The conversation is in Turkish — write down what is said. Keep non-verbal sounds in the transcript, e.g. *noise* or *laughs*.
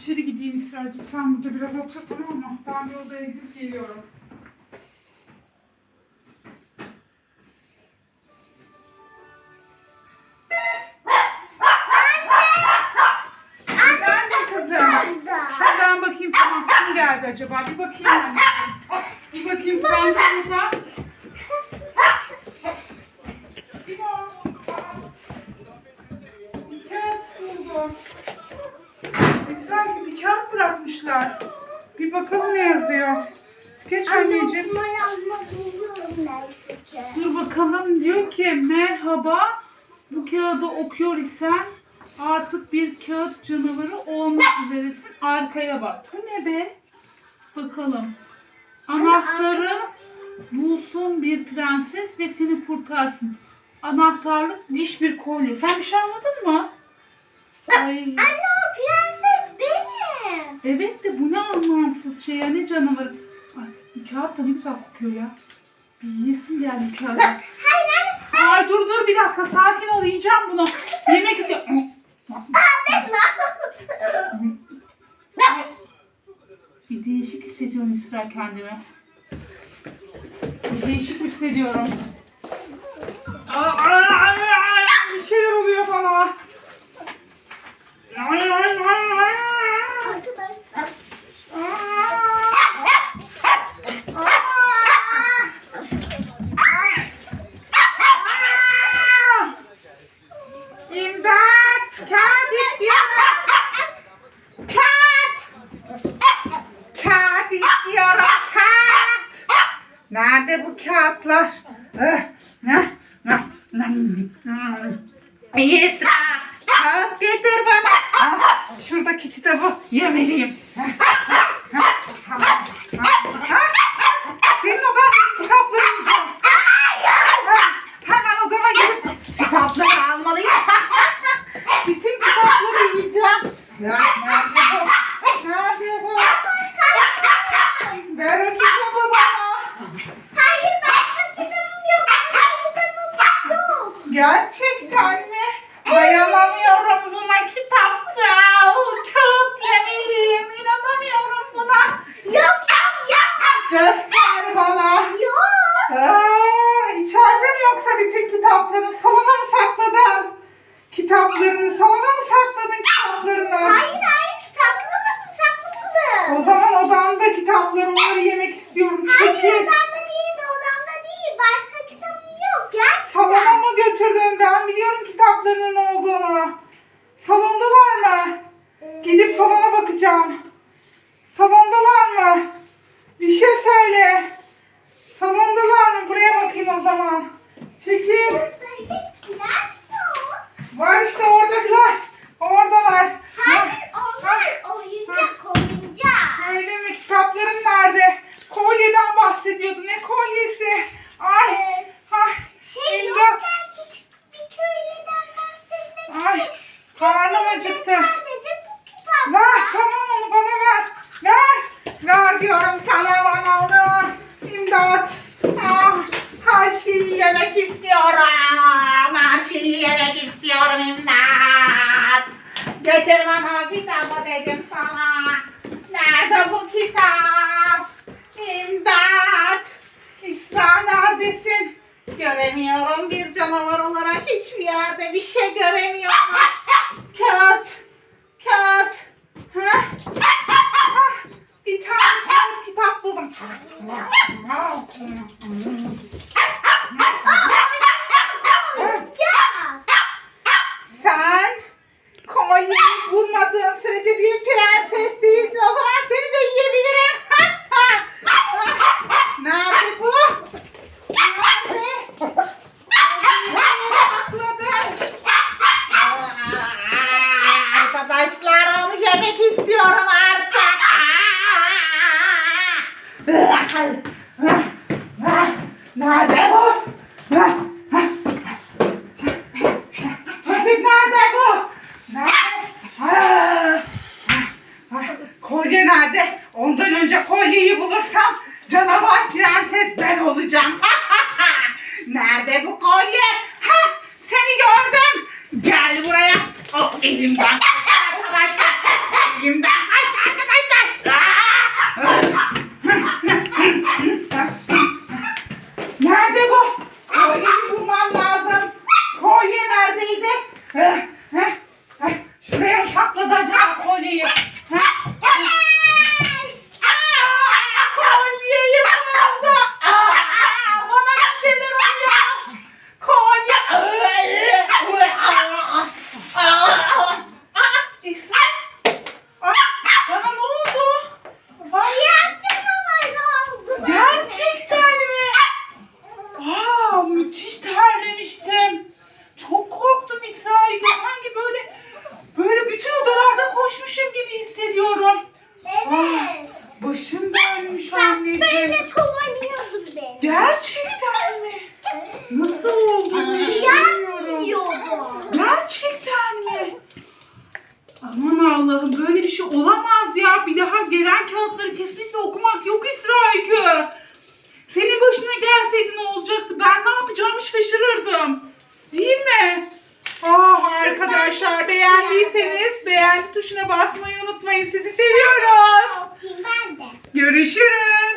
içeri gideyim İsra'cığım. Sen burada biraz otur tamam mı? Ben bir odaya gidip geliyorum. Efendim kızım. Ben bakayım tamam kim geldi acaba? Bir bakayım ben. Bir bakayım sen şurada. Bir bak. Bir kağıt buldum. Esra gibi bir bırakmışlar. Bir bakalım ne yazıyor. Geç anneciğim. Okuma yazma biliyorum neyse ki. Dur bakalım diyor ki merhaba bu kağıdı okuyor isen artık bir kağıt canavarı olmak üzeresin arkaya bak. Bu ne be? Bakalım. Anahtarı bulsun bir prenses ve seni kurtarsın. Anahtarlık diş bir kolye. Sen bir şey anladın mı? Ay. Anne. Evet de bu ne anlamsız şey ya ne canavarı. Ay kağıt da ne güzel kokuyor ya. Bir yiyesim geldi kağıdı. Hayır. Ay dur dur bir dakika sakin ol yiyeceğim bunu. Yemek istiyorum. Bir değişik hissediyorum İsra kendimi. Bir değişik hissediyorum. Aa, aa, aa, aa, Bir şeyler oluyor bana. Ay, ay, ay, ay. Arkadaşlar. İmdat! Kağıt istiyorum! Kağıt! Kağıt istiyorum! Kağıt! Nerede bu kağıtlar? Yesra! Kağıt getir bana! Ah, Şuradaki kitabı yemeliyim. Senin odan kitapları yiyeceğim. Hemen odama girip kitapları almalıyım. Bütün kitapları yiyeceğim. Ya nerede bu? Nerede bu? Ver o kitabı bana. Hayır ben kitabım yok. Ben kitabım yok. Gerçekten mi? Dayanamıyorum buna kitap. Ya, kağıt yemeliyim. İnanamıyorum buna. Yok yok yok. Göster bana. Yok. Aa, içeride mi yoksa bütün kitaplarını salona mı sakladın? Kitaplarını salona mı sakladın kitaplarını? Hayır hayır saklamadım saklamadım. O zaman odanda kitaplar onları yemek istiyorum. Hayır Çekil. odamda odamda değil. Başka kitabım yok gerçekten. Salona mı götürdün? Ben biliyorum kitaplarının olduğunu. Salondalar mı? Gidip salona bakacağım. Salondalar mı? Bir şey söyle. Salondalar mı? Buraya bakayım o zaman. Çekil. Buradakiler yok. Var işte oradakiler. Oradalar. Hayır onlar oyuncak oyuncak. Öyle mi? Kitapların nerede? Kolyeden bahsediyordu. Ne kolyesi? Ay. Ee, Ay. Şey yok İmdat. ben küçük bir köylüden bahsetmedim. Ay. Kitap. Ver tamam onu bana ver. Ver. Ver diyorum sana bana onu. İmdat. Ah, her şeyi yemek istiyorum. Her şeyi yemek istiyorum imdat. Getir bana kitabı dedim sana. Nerede bu kitap? İmdat. İsra neredesin? Göremiyorum bir canavar olarak hiçbir yerde bir şey göremiyorum. *laughs* Kağıt. Kağıt. Ha? Ah, Bir tane kağıt kitap buldum. Oyuncak. Sen kolyeyi bulmadığın sürece bir prenses değilsin. O zaman seni de yiyebilirim. Nerede bu? Nerede? Nereye sakladın? Aa, Arkadaşlar onu yemek istiyorum artık. Nerede bu? Köpek nerede bu? Kolye nerede? Ondan önce kolyeyi bulursam canavar prenses ben olacağım. nerede bu kolye? Ha, seni gördüm. Gel buraya. Oh, elimden. Arkadaşlar elimden anneciğim. böyle kovalıyordun beni. Gerçekten mi? Nasıl oldu? hiç bilmiyorum. Gerçekten mi? Aman Allah'ım böyle bir şey olamaz ya. Bir daha gelen kağıtları kesinlikle okumak yok İsra Öykü. Senin başına gelseydi ne olacaktı? Ben ne yapacağımı şaşırırdım. Değil mi? Ah arkadaşlar beğendiyseniz beğendi tuşuna basmayı unutmayın. Sizi seviyoruz. Ben de. Görüşürüz.